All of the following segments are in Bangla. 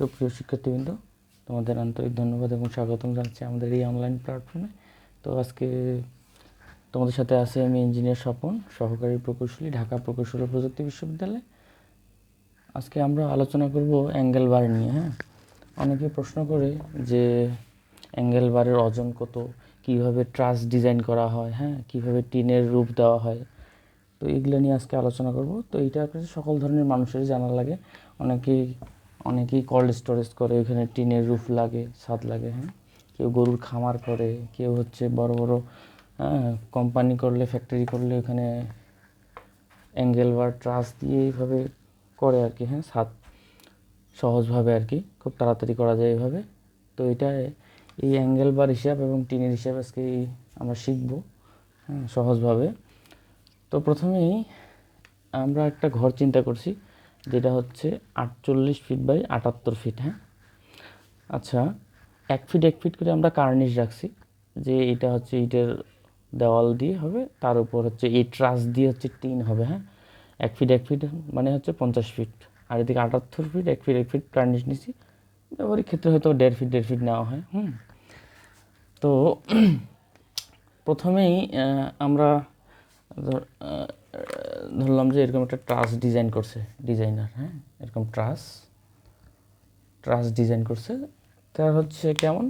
সুপ্রিয় শিক্ষার্থীবৃন্দ, তোমাদের আন্তরিক ধন্যবাদ এবং স্বাগতম জানাচ্ছি আমাদের এই অনলাইন প্ল্যাটফর্মে তো আজকে তোমাদের সাথে আছে আমি ইঞ্জিনিয়ার স্বপন, সহকারী প্রকৌশলী, ঢাকা প্রকৌশল প্রযুক্তি বিশ্ববিদ্যালয়। আজকে আমরা আলোচনা করব অ্যাঙ্গেল বার নিয়ে হ্যাঁ? অনেকে প্রশ্ন করে যে অ্যাঙ্গেল বারের ওজন কত, কীভাবে ট্রাস ডিজাইন করা হয় হ্যাঁ? কীভাবে টিনের রূপ দেওয়া হয়। তো এইগুলো নিয়ে আজকে আলোচনা করব। তো এইটা সকল ধরনের মানুষেরই জানা লাগে। অনেকেই অনেকেই কোল্ড স্টোরেজ করে, ওইখানে টিনের রুফ লাগে, ছাদ লাগে হ্যাঁ? কেউ গরুর খামার করে, কেউ হচ্ছে বড় বড় হ্যাঁ কোম্পানি করলে ফ্যাক্টরি করলে ওখানে অ্যাঙ্গেল বা ট্রাস দিয়ে এইভাবে করে আর কি হ্যাঁ ছাদ সহজভাবে আর কি, খুব তাড়াতাড়ি করা যায় এইভাবে। তো এটা এই অ্যাঙ্গেল বার হিসাব এবং টিনের হিসাব আজকে আমরা শিখব হ্যাঁ সহজভাবে। তো প্রথমেই আমরা একটা ঘর চিন্তা করছি। যেটা হচ্ছে আটচল্লিশ ফিট বাই আটাত্তর ফিট হ্যাঁ? আচ্ছা এক ফিট এক ফিট করে আমরা কার্নিশ রাখছি, যে এটা হচ্ছে ইটের দেওয়াল দিয়ে হবে, তার উপর হচ্ছে এই ট্রাস দিয়ে হচ্ছে টিন হবে হ্যাঁ? এক ফিট এক ফিট মানে হচ্ছে পঞ্চাশ ফিট আর এদিকে আটাত্তর ফিট এক ফিট এক ফিট কার্নিশ নিছি, ব্যবহারিক ক্ষেত্রে হয়তো দেড় ফিট দেড় ফিট নেওয়া হয়, হুম? তো, প্রথমেই আমরা ধরলাম যে এরকম একটা ট্রাস ডিজাইন করছে ডিজাইনার হ্যাঁ? এরকম ট্রাস ট্রাস ডিজাইন করছে। তার হচ্ছে কেমন?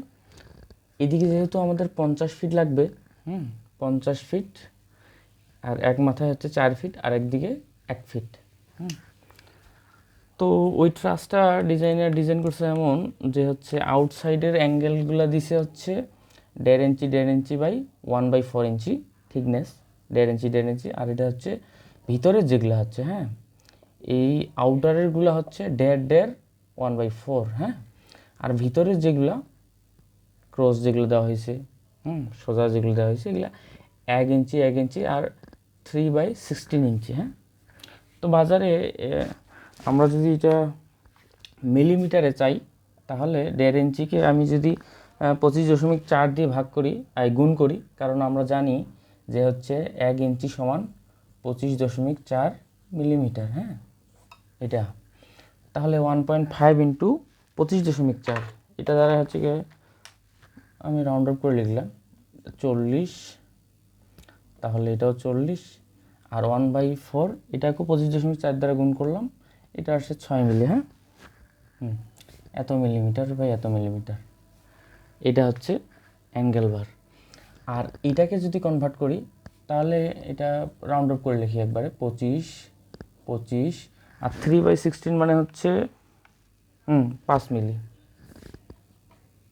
এদিকে যেহেতু আমাদের পঞ্চাশ ফিট লাগবে, হুম? পঞ্চাশ ফিট আর এক মাথায় হচ্ছে চার ফিট আর একদিকে এক ফিট হুম? তো ওই ট্রাসটা ডিজাইনার ডিজাইন করছে এমন যে হচ্ছে আউটসাইডের অ্যাঙ্গেলগুলো দিছে হচ্ছে দেড় ইঞ্চি দেড় inch by one by four inch thickness দেড় ইঞ্চি দেড় ইঞ্চি আর এটা হচ্ছে ভিতরের যেগুলো হচ্ছে হ্যাঁ এই আউটারেরগুলো হচ্ছে দেড় দেড় ওয়ান বাই ফোর হ্যাঁ আর ভিতরের যেগুলো ক্রস যেগুলো দেওয়া হয়েছে, হুম, সোজা যেগুলো দেওয়া হয়েছে, এগুলো এক ইঞ্চি এক ইঞ্চি আর থ্রি বাই সিক্সটিন ইঞ্চি হ্যাঁ। তো বাজারে আমরা যদি এটা মিলিমিটারে চাই, তাহলে দেড় ইঞ্চিকে আমি যদি পঁচিশ দশমিক চার দিয়ে ভাগ করি গুণ করি, কারণ আমরা জানি যে হচ্ছে এক ইঞ্চি সমান পঁচিশ দশমিক চার মিলিমিটার হ্যাঁ? এটা। তাহলে ওয়ান পয়েন্ট ফাইভ ইন্টু পঁচিশ দশমিক চার। এটা দ্বারা হচ্ছে গিয়ে আমি রাউন্ড আপ করে লিখলাম, চল্লিশ, তাহলে এটাও চল্লিশ, আর ওয়ান বাই ফোর এটাকেও পঁচিশ দশমিক চার দ্বারা গুণ করলাম, এটা আসছে ছয় মিলি হ্যাঁ? হুম, এত মিলিমিটার বাই এত মিলিমিটার। এটা হচ্ছে অ্যাঙ্গেল বার আর এটাকে যদি কনভার্ট করি তাহলে এটা রাউন্ড আপ করে লিখি একবারে, পঁচিশ পঁচিশ, আর থ্রি বাই সিক্সটিন মানে হচ্ছে, হুম, পাঁচ মিলি।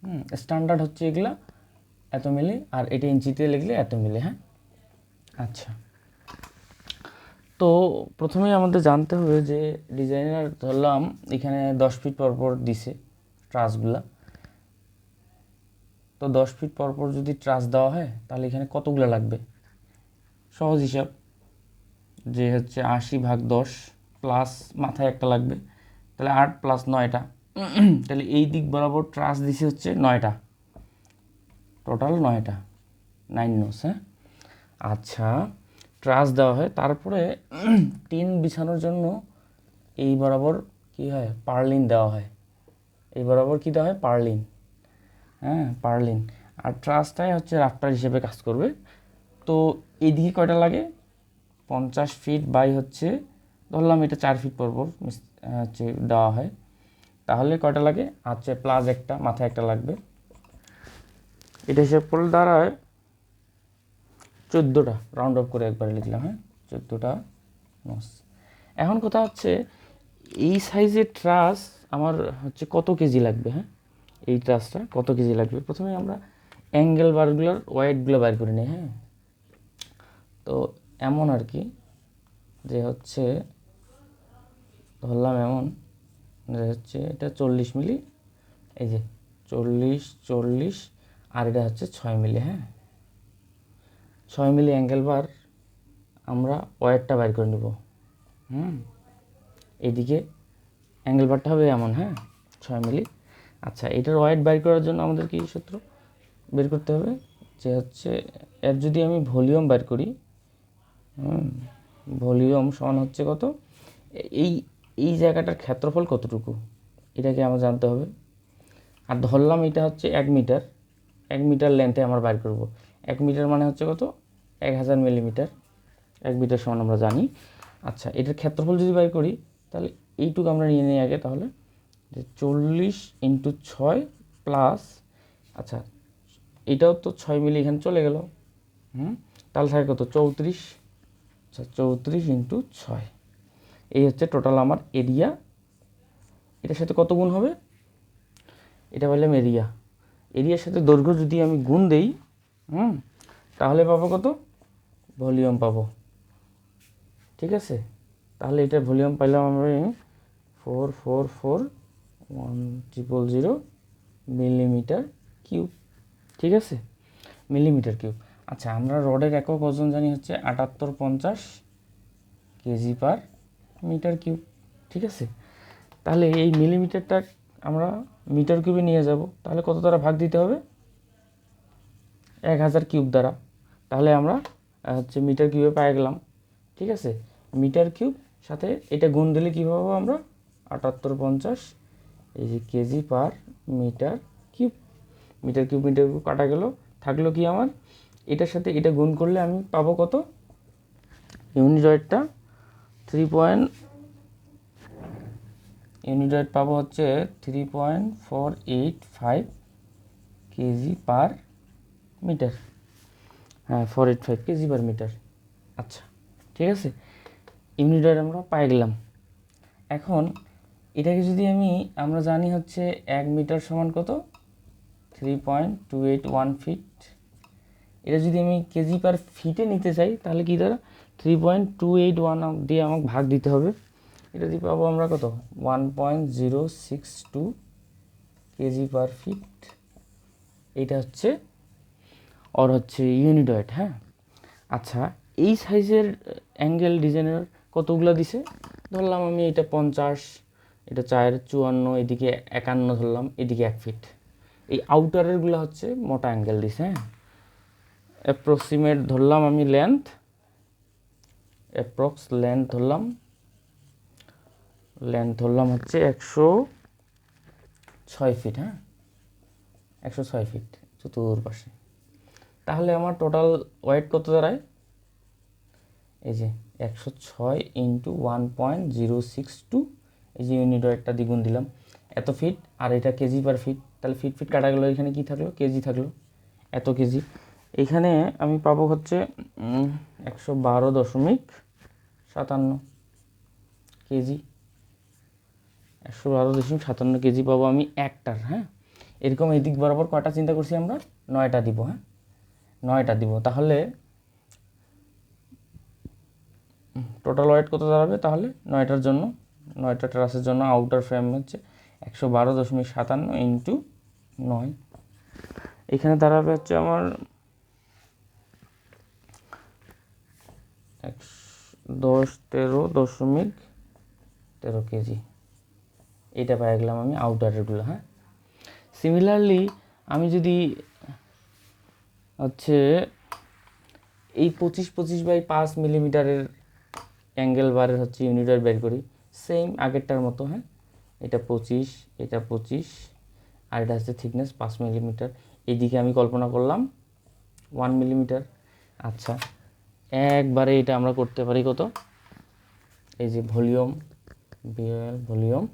হুম স্ট্যান্ডার্ড হচ্ছে এগুলা, এত মিলি, আর এটা ইঞ্চিতে লিখলে এত মিলি হ্যাঁ? আচ্ছা। তো প্রথমেই আমাদের জানতে হবে যে ডিজাইনার ধরলাম, এখানে দশ ফিট পর পর দিছে ট্রাসগুলা তো দশ ফিট পর পর যদি ট্রাস দেওয়া হয়, তাহলে এখানে কতগুলো লাগবে? সহজ হিসাব, যে হচ্ছে আশি ভাগ দশ প্লাস মাথায় একটা লাগবে, তাহলে আট প্লাস নয়টা। তাহলে এই দিক বরাবর ট্রাস দিছে হচ্ছে নয়টা। টোটাল নয়টা। নাইন নোস হ্যাঁ? আচ্ছা ট্রাস দেওয়া হয়। তারপরে টিন বিছানোর জন্য এই বরাবর কি হয়? পার্লিন দেওয়া হয়। এই বরাবর কি দেওয়া হয়? পার্লিন হ্যাঁ পার্লিন আর ট্রাসটাই হচ্ছে রাফটার হিসেবে কাজ করবে। তো এইদিকে কয়টা লাগে? পঞ্চাশ ফিট বাই হচ্ছে ধরলাম এটা চার ফিট পর পর মিস- আহ, হচ্ছে দেওয়া হয়। তাহলে কয়টা লাগে? আচ্ছা প্লাস একটা মাথায় একটা লাগবে। এটা হিসাব করলে দাঁড়ায় চোদ্দোটা রাউন্ড অফ করে একবার লিখলাম হ্যাঁ? চোদ্দোটা নস এখন কথা হচ্ছে এই সাইজের ট্রাস আমার হচ্ছে কত কেজি লাগবে হ্যাঁ? এই ট্রাসটা কত কেজি লাগবে? প্রথমে আমরা অ্যাঙ্গেল বারগুলোর ওয়েটগুলো বার করে নিই হ্যাঁ? তো এমন আর কি যে হচ্ছে, ধরলাম এমন যে হচ্ছে এটা চল্লিশ মিলি, এই যে চল্লিশ চল্লিশ, আর এটা হচ্ছে ছয় মিলি হ্যাঁ? ছয় মিলি অ্যাঙ্গেল বার আমরা ওয়েটটা বাইর করে নেব, হুম? এদিকে অ্যাঙ্গেল বারটা হবে এমন হ্যাঁ? ছয় মিলি। আচ্ছা এটার ওয়েট বাইর করার জন্য আমাদের কি সূত্র বের করতে হবে? যে হচ্ছে, এর যদি আমি ভলিউম বাইর করি ভলিউম সমান হচ্ছে কত? এই এই জায়গাটার ক্ষেত্রফল কতটুকু? এটাকে আমার জানতে হবে। আর ধরলাম এটা হচ্ছে এক মিটার। এক মিটার লেন্থে আমরা বাইর করব। এক মিটার মানে হচ্ছে কত? এক হাজার মিলিমিটার। এক মিটার সমান আমরা জানি। আচ্ছা এটার ক্ষেত্রফল যদি বাইর করি, তাহলে এইটুকু আমরা নিয়ে নিই আগে তাহলে। যে চল্লিশ ইন্টু ছয় প্লাস আচ্ছা এটাও তো ছয় মিলি এখানে চলে গেল। হুম, তাহলে থাকে কত? চৌত্রিশ। আচ্ছা চৌত্রিশ ইন্টু ছয়। এই হচ্ছে টোটাল আমার এরিয়া এটার সাথে কত গুণ হবে? এটা বললাম এরিয়া এরিয়ার সাথে দৈর্ঘ্য যদি আমি গুণ দেই, হুম, তাহলে পাবো কত? ভলিউম পাবো। ঠিক আছে? তাহলে এটার ভলিউম পাইলাম আমরা four four four one triple zero millimetre cube ঠিক আছে? মিলিমিটার কিউব আচ্ছা আমরা রডের একক ওজন জানি হচ্ছে আটাত্তর পঞ্চাশ কেজি পার মিটার কিউব, ঠিক আছে? তাহলে এই মিলিমিটারটা আমরা মিটার কিউবে নিয়ে যাব, তাহলে কত দ্বারা ভাগ দিতে হবে? এক হাজার কিউব দ্বারা। তাহলে আমরা হচ্ছে মিটার কিউবে পাই গেলাম, ঠিক আছে? মিটার কিউব সাথে এটা গুণ দিলে কী পাবো আমরা? আটাত্তর পঞ্চাশ এই যে KG per metre cube. Metre cube metre cube কাটা গেল, থাকল কি আমার? এটার সাথে এটা গুণ করলে আমি পাবো কত? ইউনিটটা থ্রি পয়েন্ট ইউনিট পাবো হচ্ছে three point four eight five KG per metre হ্যাঁ four eight five KG per metre আচ্ছা ঠিক আছে? ইউনিট আমরা পাই গেলাম। এখন এটাকে যদি আমি, আমরা জানি হচ্ছে এক মিটার সমান কত? Three point two eight one feet এটা যদি আমি কেজি পার ফিটে নিতে চাই, তাহলে কী দ্বারা three point two eight one দিয়ে আমাকে ভাগ দিতে হবে। এটা দিয়ে পাবো আমরা কত? One point zero six two KG per feet এটা হচ্ছে ওর হচ্ছে ইউনিটয়েড হ্যাঁ? আচ্ছা এই সাইজের অ্যাঙ্গেল ডিজাইনের কতগুলো দিছে? ধরলাম আমি এটা পঞ্চাশ, এটা চার, চুয়ান্ন, এদিকে একান্ন ধরলাম, এদিকে এক ফিট এই আউটারেরগুলো হচ্ছে মোটা অ্যাঙ্গেল দিছে হ্যাঁ? অ্যাপ্রক্সিমেট ধরলাম আমি লেন্থ অ্যাপ্রক্স লেন্থ ধরলাম। লেন্থ ধরলাম হচ্ছে একশো ছয় ফিট হ্যাঁ? একশো ছয় ফিট চতুর্পাশে। তাহলে আমার টোটাল ওয়েট কত দাঁড়ায়? এই যে একশো ছয় into one point zero six two এই যে ইউনিট ওয়েটটা দ্বিগুণ দিলাম। এত ফিট আর এটা কেজি পার ফিট তাহলে ফিট ফিট কাটা গেলো, এখানে কি থাকল? কেজি থাকল। এত কেজি। এখানে আমি পাবো হচ্ছে একশো বারো দশমিক সাতান্ন কেজি। একশো বারো দশমিক সাতান্ন কেজি পাবো আমি একটার হ্যাঁ? এরকম এদিক বরাবর কয়টা চিন্তা করছি আমরা? নয়টা দিব হ্যাঁ? নয়টা দিব। তাহলে টোটাল ওয়েট কত দাঁড়াবে? তাহলে নয়টার জন্য, নয়টা ট্রাসের জন্য আউটার ফ্রেম হচ্ছে একশো বারো দশমিক সাতান্ন ইন্টু নয়। এখানে দাঁড়াবে হচ্ছে আমার দশ তেরো দশমিক তেরো কেজি। এটা পেয়ে গেলাম আমি আউটারেরগুলো হ্যাঁ? সিমিলারলি আমি যদি হচ্ছে এই পঁচিশ পঁচিশ বাই পাঁচ মিলিমিটারের অ্যাঙ্গেল বারের হচ্ছে ইউনিটার বের করি সেম আগেরটার মতো হ্যাঁ? এটা পঁচিশ এটা পঁচিশ, আর এটা হচ্ছে থিকনেস পাঁচ মিলিমিটার এইদিকে আমি কল্পনা করলাম ওয়ান মিলিমিটার আচ্ছা একবারে এটা আমরা করতে পারি কত? এই যে ভলিউম, বিএল, ভলিউম।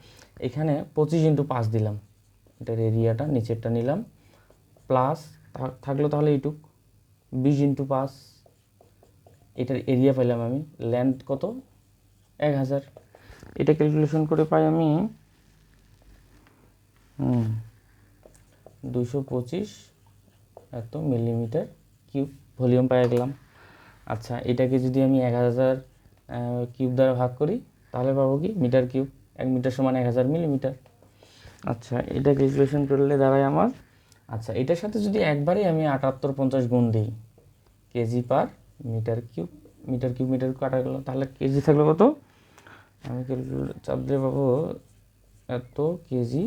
এখানে পঁচিশ ইন্টু পাঁচ দিলাম। এটার এরিয়াটা, নিচেরটা নিলাম। প্লাস থাকল তাহলে এইটুক। বিশ ইন্টু পাঁচ, এটার এরিয়া পাইলাম আমি। লেন্থ কত? এক হাজার। এটা ক্যালকুলেশন করে পাই আমি দুশো পঁচিশ, এত মিলিমিটার কিউব ভলিউম পাই গেলাম। আচ্ছা এটাকে যদি আমি এক হাজার কিউব দ্বারা ভাগ করি তাহলে পাবো কি? Metre cube. এক মিটার সমান এক হাজার মিলিমিটার। আচ্ছা এটা ক্যালকুলেশন করলে দাঁড়ায় আমার। আচ্ছা এটার সাথে যদি একবারে আমি আটাত্তর পঞ্চাশ গুণ দিই KG per metre cube metre cube metre কাটা গেলো তাহলে কেজি থাকল কত? আমি চাপ দিয়ে পাবো এত কেজি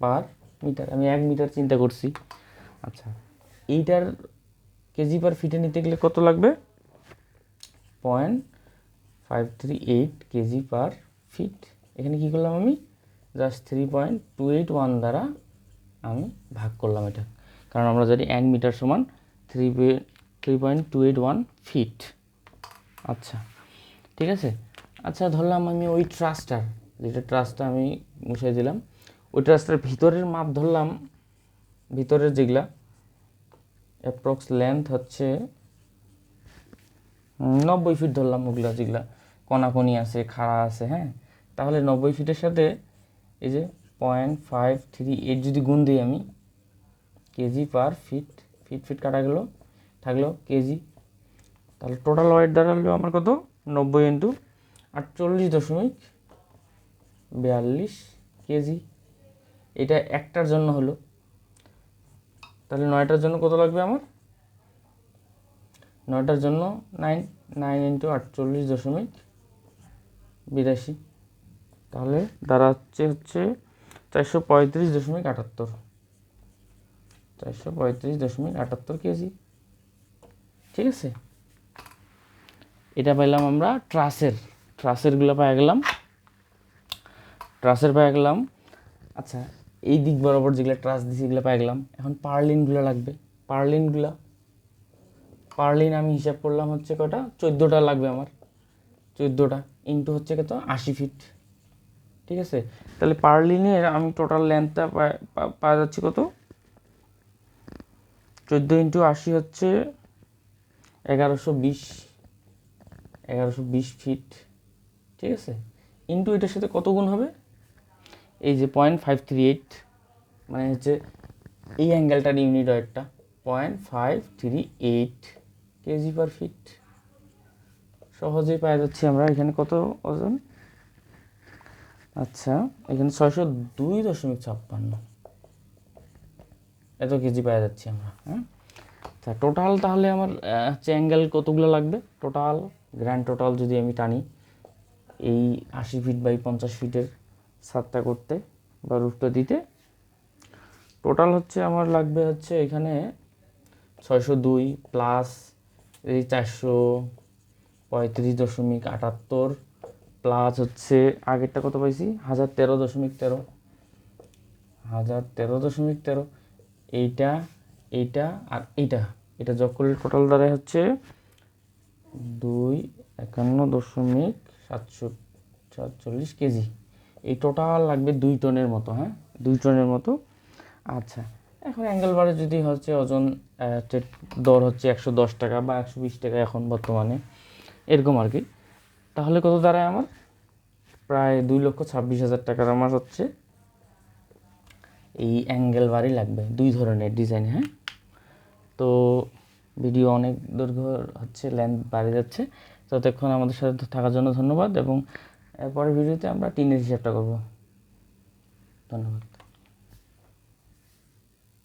পার মিটার। আমি এক মিটার চিন্তা করছি। আচ্ছা এইটার কেজি পার ফিটে নিতে গেলে কত লাগবে? Point five three eight KG per feet এখানে কী করলাম আমি? Just three point two eight one দ্বারা আমি ভাগ করলাম এটা। কারণ আমরা জানি এক মিটার সমান three three point two eight one feet আচ্ছা ঠিক আছে? আচ্ছা ধরলাম আমি ওই ট্রাস্টার যেটা ট্রাস্টটা আমি মুছিয়ে দিলাম। ওই ট্রাস্টার ভিতরের মাপ ধরলাম। ভিতরের যেগুলা অ্যাপ্রক্স লেন্থ হচ্ছে নব্বই ফিট ধরলাম ওগুলা যেগুলা কনাকনি আছে, খাড়া আছে হ্যাঁ? তাহলে নব্বই ফিটের সাথে এই যে পয়েন্ট ফাইভ থ্রি এইট যদি গুণ দিই আমি KG per feet feet feet কাটা গেল, থাকল কেজি তাহলে টোটাল ওয়েট দাঁড়াল আমার কত? নব্বই ইন্টু আটচল্লিশ দশমিক বিয়াল্লিশ কেজি এটা একটার জন্য হলো। তাহলে নয়টার জন্য কত লাগবে আমার? নয়টার জন্য নাইন নাইন ইন্টু আটচল্লিশ দশমিক বিরাশি। তাহলে দাঁড়াচ্ছে হচ্ছে চারশো পঁয়ত্রিশ দশমিক আটাত্তর। চারশো পঁয়ত্রিশ দশমিক আটাত্তর কেজি। ঠিক আছে? এটা পাইলাম আমরা ট্রাসের ট্রাসেরগুলো পাই গেলাম। ট্রাসের পাই গেলাম। আচ্ছা এই দিক বরাবর যেগুলো ট্রাস দিছি এগুলো পাই গেলাম। এখন পার্লিনগুলো লাগবে। পার্লিনগুলো পার্লিন আমি হিসাব করলাম হচ্ছে কটা? চোদ্দোটা লাগবে আমার। চোদ্দোটা ইন্টু হচ্ছে কত? আশি ফিট ঠিক আছে? তাহলে পার্লিনের আমি টোটাল লেন্থটা পাওয়া যাচ্ছে কত? চোদ্দ ইন্টু আশি হচ্ছে এগারোশো বিশ। এগারোশো বিশ ফিট ঠিক আছে? ইন্টু এটার সাথে কত গুণ হবে? এই যে পয়েন্ট ফাইভ থ্রি এইট মানে হচ্ছে এই অ্যাঙ্গেলটার ইউনিট ওয়েটটা point five three eight KG per feet সহজেই পাওয়া যাচ্ছে আমরা এখানে কত ওজন? আচ্ছা এখানে ছয়শো দুই দশমিক ছাপ্পান্ন। এত কেজি পাওয়া যাচ্ছে আমরা হ্যাঁ? তা টোটাল তাহলে আমার হচ্ছে অ্যাঙ্গেল কতগুলো লাগবে? টোটাল গ্র্যান্ড টোটাল যদি আমি টানি, এই আশি ফিট বাই পঞ্চাশ ফিটের ছাদটা করতে বা রুফটা দিতে টোটাল হচ্ছে আমার লাগবে হচ্ছে এখানে ছয়শো দুই প্লাস এই চারশো পঁয়ত্রিশ দশমিক আটাত্তর প্লাস হচ্ছে, আগেরটা কত পাইছি? হাজার তেরো দশমিক তেরো। হাজার তেরো দশমিক তেরো। এইটা এইটা আর এইটা। এটা যোগ করলে টোটাল দাঁড়ায় হচ্ছে দুই একান্ন দশমিক সাতশো সাতচল্লিশ কেজি। এই টোটাল লাগবে দুই টনের মতো হ্যাঁ? দুই টনের মতো। আচ্ছা। এখন অ্যাঙ্গেল বারে যদি হচ্ছে ওজন দর হচ্ছে একশো দশ টাকা বা একশো বিশ টাকা এখন বর্তমানে, এরকম আর কি তাহলে কত দাঁড়ায় আমার? প্রায় দুই লক্ষ ছাব্বিশ হাজার টাকার আমার হচ্ছে এই অ্যাঙ্গেল বারই লাগবে, দুই ধরনের ডিজাইন হ্যাঁ? তো ভিডিও অনেক দৈর্ঘ্য হচ্ছে লেন্থ বাড়ে যাচ্ছে। ততক্ষণ আমাদের সাথে থাকার জন্য ধন্যবাদ এবং পরের ভিডিওতে আমরা টিনের হিসাবটা করব। ধন্যবাদ।